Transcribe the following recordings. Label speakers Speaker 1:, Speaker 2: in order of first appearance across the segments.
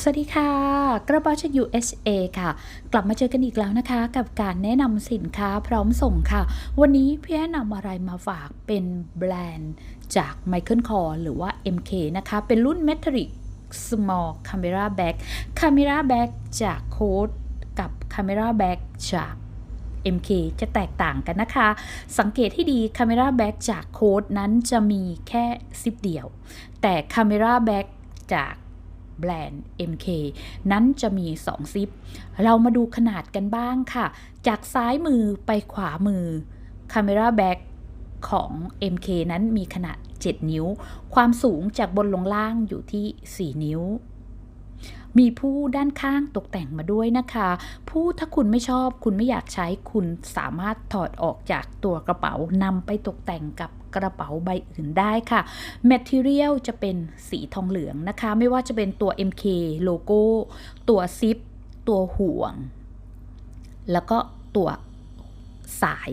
Speaker 1: สวัสดีค่ะ กระเป๋าจาก USA ค่ะ กลับมาเจอกันอีกแล้วนะคะ กับการแนะนำสินค้าพร้อมส่งค่ะ วันนี้พี่แนะนำอะไรมาฝากเป็นแบรนด์จาก Michael Kors หรือว่า MK นะคะ เป็นรุ่น Metallic Small Camera Bag Camera Bag จากโค้ดกับ Camera Bag จาก MK จะแตกต่างกันนะคะ สังเกตให้ดี Camera Bag จากโค้ดนั้นจะมีแค่ซิปเดียว แต่ Camera Bag จาก แบรนด์ MK นั้นจะมี 2 ซิป เรามาดูขนาดกันบ้างค่ะ จากซ้ายมือไปขวามือ Camera Bag ของ MK นั้นมีขนาด 7 นิ้ว ความสูงจากบนลงล่างอยู่ที่ 4 นิ้ว มีผู้ด้านข้างตกแต่งมาด้วยนะคะ ผู้ถ้าคุณไม่ชอบคุณไม่อยากใช้คุณสามารถถอดออกจากตัวกระเป๋านำไปตกแต่งกับ กระเป๋าใบอื่นได้ค่ะ Material จะเป็นสีทองเหลืองนะคะ ไม่ว่าจะเป็นตัว MK โลโก้ ตัวซิป ตัวห่วง แล้วก็ตัวสาย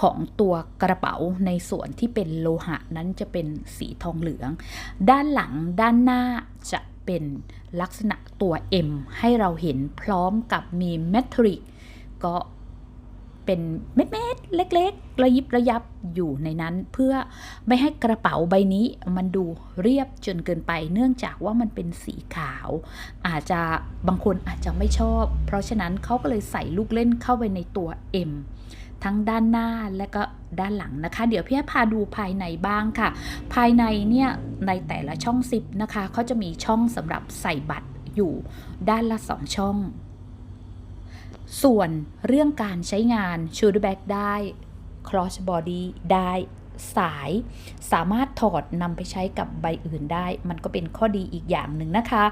Speaker 1: ของตัวกระเป๋าในส่วนที่เป็นโลหะนั้นจะเป็นสีทองเหลือง ด้านหลังด้านหน้าจะเป็นลักษณะตัว M ให้เราเห็นพร้อมกับมีเมทัลลิกก็ เป็นเม็ดๆเล็กๆ ระยิบระยับอยู่ในนั้น เพื่อไม่ให้กระเป๋าใบนี้มันดูเรียบจนเกินไป เนื่องจากว่ามันเป็นสีขาว อาจจะบางคนอาจจะไม่ชอบ เพราะฉะนั้นเขาก็เลยใส่ลูกเล่นเข้าไปในตัว M ทั้งด้านหน้าและก็ด้านหลังนะคะ เดี๋ยวพี่พาดูภายในบ้างค่ะ ภายในเนี่ยในแต่ละช่องซิปนะคะเขาจะมีช่องสำหรับใส่บัตรอยู่ด้านละ 2 ช่อง ส่วนเรื่องการใช้งาน shoulder bag ได้ cross body ได้สายสามารถถอดนำไปใช้กับใบอื่นได้ มันก็เป็นข้อดีอีกอย่างหนึ่งนะคะ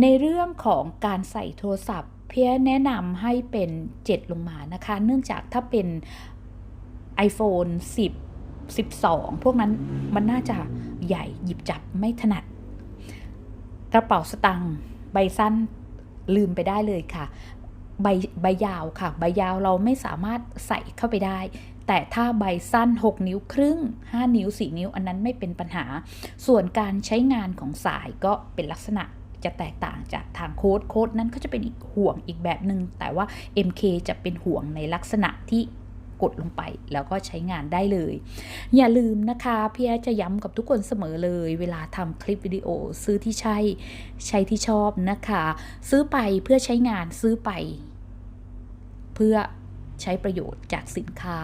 Speaker 1: ในเรื่องของการใส่โทรศัพท์ เพียแนะนำให้เป็น 7 ลงมานะคะ เนื่องจากถ้าเป็น iPhone 10 12 พวกนั้นมันน่าจะใหญ่หยิบจับไม่ถนัด กระเป๋าสตางค์ใบสั้นลืมไปได้เลยค่ะ ใบใบยาวค่ะ ใบยาวเราไม่สามารถใส่เข้าไปได้ แต่ถ้าใบสั้น 6 นิ้วครึ่ง 5 นิ้ว 4 นิ้ว อันนั้นไม่เป็นปัญหา ส่วนการใช้งานของสายก็เป็นลักษณะจะแตกต่างจากทางโค้ดโค้ดนั้นก็จะเป็นอีกห่วงอีกแบบหนึ่งแต่ว่า MK จะเป็นห่วงในลักษณะที่ กดลงไปแล้วก็ใช้งานได้เลย อย่าลืมนะคะพี่แอจะย้ำกับทุกคนเสมอเลย เวลาทำคลิปวิดีโอซื้อที่ใช่ใช้ที่ชอบนะคะ ซื้อไปเพื่อใช้งานซื้อไป เพื่อใช้ประโยชน์จากสินค้า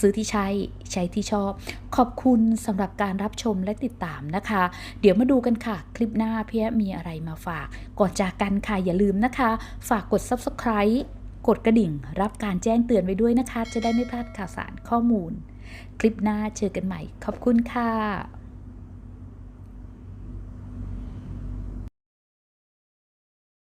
Speaker 1: ซื้อที่ใช่ใช้ที่ชอบ ขอบคุณสำหรับการรับชมและติดตามนะคะ เดี๋ยวมาดูกันค่ะ คลิปหน้าพี่มีอะไรมาฝาก ก่อนจากกันค่ะอย่าลืมนะคะ ฝากกด subscribe กดกระดิ่งรับการแจ้งเตือนไว้ด้วยนะคะ จะได้ไม่พลาดข่าวสารข้อมูล คลิปหน้าเจอกันใหม่ ขอบคุณค่ะ